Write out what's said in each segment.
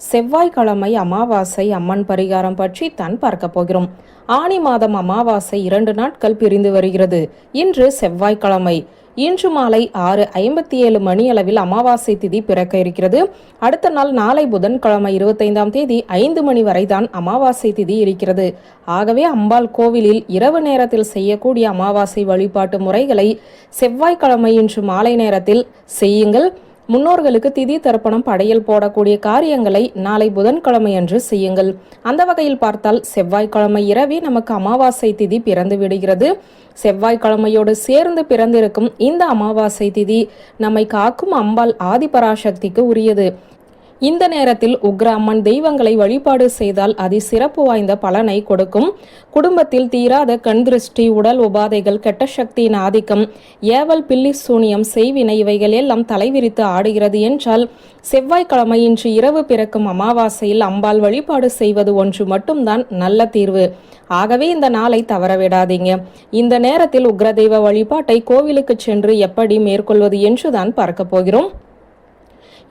செவ்வாய்க்கிழமை அமாவாசை அம்மன் பரிகாரம் பற்றி தான் பார்க்க போகிறோம். ஆனி மாதம் அமாவாசை இரண்டு நாட்கள் பிரிந்து வருகிறது. இன்று செவ்வாய்க்கிழமை. இன்று மாலை ஆறு ஐம்பத்தி ஏழு மணி அளவில் அமாவாசை திதி பிறக்க இருக்கிறது. அடுத்த நாள் நாளை புதன்கிழமை இருபத்தைந்தாம் தேதி ஐந்து மணி வரை தான் அமாவாசை திதி இருக்கிறது. ஆகவே அம்பாள் கோவிலில் இரவு நேரத்தில் செய்யக்கூடிய அமாவாசை வழிபாட்டு முறைகளை செவ்வாய்க்கிழமை இன்று மாலை நேரத்தில் செய்யுங்கள். முன்னோர்களுக்கு திதி தர்ப்பணம் படையல் போடக்கூடிய காரியங்களை நாளை புதன்கிழமை அன்று செய்யுங்கள். அந்த வகையில் பார்த்தால் செவ்வாய்க்கிழமை இரவே நமக்கு அமாவாசை திதி பிறந்து விடுகிறது. செவ்வாய்க்கிழமையோடு சேர்ந்து பிறந்திருக்கும் இந்த அமாவாசை திதி நம்மை காக்கும் அம்பாள் ஆதிபராசக்திக்கு உரியது. இந்த நேரத்தில் உக்ர அம்மன் தெய்வங்களை வழிபாடு செய்தால் அதி சிறப்பு வாய்ந்த பலனை கொடுக்கும். குடும்பத்தில் தீராத கண் திருஷ்டி உடல் உபாதைகள் கெட்ட சக்தியின் ஆதிக்கம் ஏவல் பில்லி சூனியம் செய்வினை இவைகள் எல்லாம் தலைவிரித்து ஆடுகிறது என்றால் செவ்வாய்க்கிழமை இன்று இரவு பிறக்கும் அமாவாசையில் அம்பாள் வழிபாடு செய்வது ஒன்று மட்டும்தான் நல்ல தீர்வு. ஆகவே இந்த நாளை தவறவிடாதீங்க. இந்த நேரத்தில் உக்ரதெய்வ வழிபாட்டை கோவிலுக்கு சென்று எப்படி மேற்கொள்வது என்றுதான் பார்க்க போகிறோம்.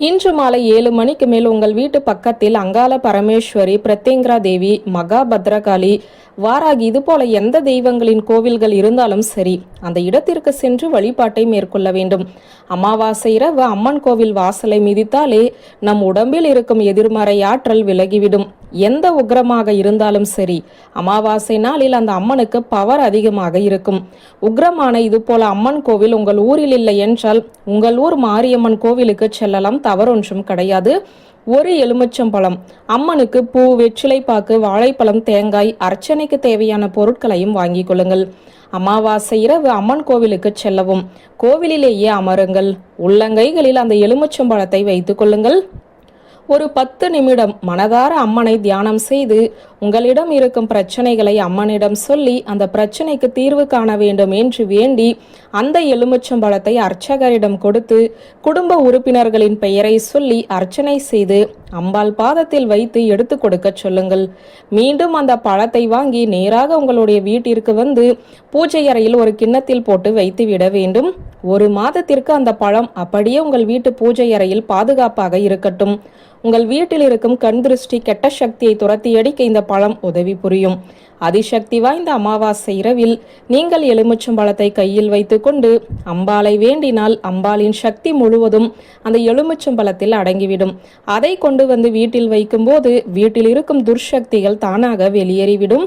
இன்று மாலை ஏழு மணிக்கு மேல் உங்கள் வீட்டு பக்கத்தில் அங்காள பரமேஸ்வரி பிரத்யங்கரா தேவி மகா பத்ரகாளி வாராகி இது போல எந்த தெய்வங்களின் கோவில்கள் இருந்தாலும் சரி அந்த இடத்திற்கு சென்று வழிபாட்டை மேற்கொள்ள வேண்டும். அமாவாசை இரவு அம்மன் கோவில் வாசலை மிதித்தாலே நம் உடம்பில் இருக்கும் எதிர்மறை ஆற்றல் விலகிவிடும். எந்த உக்ரமாக இருந்தாலும் சரி அமாவாசை நாளில் அந்த அம்மனுக்கு பவர் அதிகமாக இருக்கும். உக்ரமான இது போல அம்மன் கோவில் உங்கள் ஊரில் இல்லை என்றால் உங்கள் ஊர் மாரியம்மன் கோவிலுக்கு செல்லலாம் தவறொன்றும் கிடையாது. ஒரு எலுமிச்சம்பழம் அம்மனுக்கு பூ வெற்றிலைப்பாக்கு வாழைப்பழம் தேங்காய் அர்ச்சனைக்கு தேவையான பொருட்களையும் வாங்கிக் கொள்ளுங்கள். அமாவாசை இரவு அம்மன் கோவிலுக்கு செல்லவும். கோவிலிலேயே அமருங்கள். உள்ளங்கைகளில் அந்த எலுமிச்சம்பழத்தை வைத்துக் கொள்ளுங்கள். ஒரு பத்து நிமிடம் மனதார அம்மனை தியானம் செய்து உங்களிடம் இருக்கும் பிரச்சனைகளை அம்மனிடம் சொல்லி அந்த பிரச்சனைக்கு தீர்வு காண வேண்டும் என்று வேண்டி அந்த எலுமிச்சம்பழத்தை அர்ச்சகரிடம் கொடுத்து குடும்ப உறுப்பினர்களின் பெயரை சொல்லி அர்ச்சனை செய்து அம்பாள் பாதத்தில் வைத்து எடுத்து கொடுக்க சொல்லுங்கள். மீண்டும் அந்த பழத்தை வாங்கி நேராக உங்களுடைய வீட்டிற்கு வந்து பூஜை அறையில் ஒரு கிண்ணத்தில் போட்டு வைத்து விட வேண்டும். ஒரு மாதத்திற்கு அந்த பழம் அப்படியே உங்கள் வீட்டு பூஜை அறையில் பாதுகாப்பாக இருக்கட்டும். உங்கள் வீட்டில் இருக்கும் கண் திருஷ்டி கெட்ட சக்தியை துரத்தி அடிக்க இந்த பழம் உதவி புரியும். அதிசக்தி வாய்ந்த அமாவாசை இரவில் நீங்கள் எலுமிச்சம்பழத்தை கையில் வைத்துக்கொண்டு அம்பாளை வேண்டினால் அம்பாளின் சக்தி முழுவதும் அந்த எலுமிச்சம்பழத்தில் அடங்கிவிடும். அதை கொண்டு வந்து வீட்டில் வைக்கும்போது வீட்டில் இருக்கும் துர்சக்திகள் தானாக வெளியேறிவிடும்.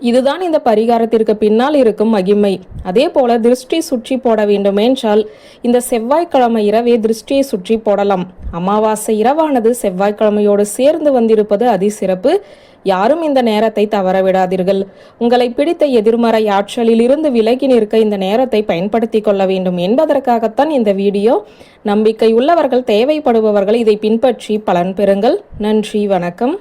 இதுதான் இந்த பரிகாரத்திற்கு பின்னால் இருக்கும் மகிமை. அதே போல திருஷ்டி சுற்றி போட வேண்டும் என்றால் இந்த செவ்வாய்க்கிழமை இரவே திருஷ்டியை சுற்றி போடலாம். அமாவாசை இரவானது செவ்வாய்க்கிழமையோடு சேர்ந்து வந்திருப்பது அதிசிறப்பு யாரும் இந்த நேரத்தை தவறவிடாதீர்கள். உங்களை பிடித்த எதிர்மறை ஆற்றலில் இருந்து விலகி நிற்க இந்த நேரத்தை பயன்படுத்திக் கொள்ள வேண்டும் என்பதற்காகத்தான் இந்த வீடியோ. நம்பிக்கை உள்ளவர்கள் தேவைப்படுபவர்கள் இதை பின்பற்றி பலன் பெறுங்கள். நன்றி வணக்கம்.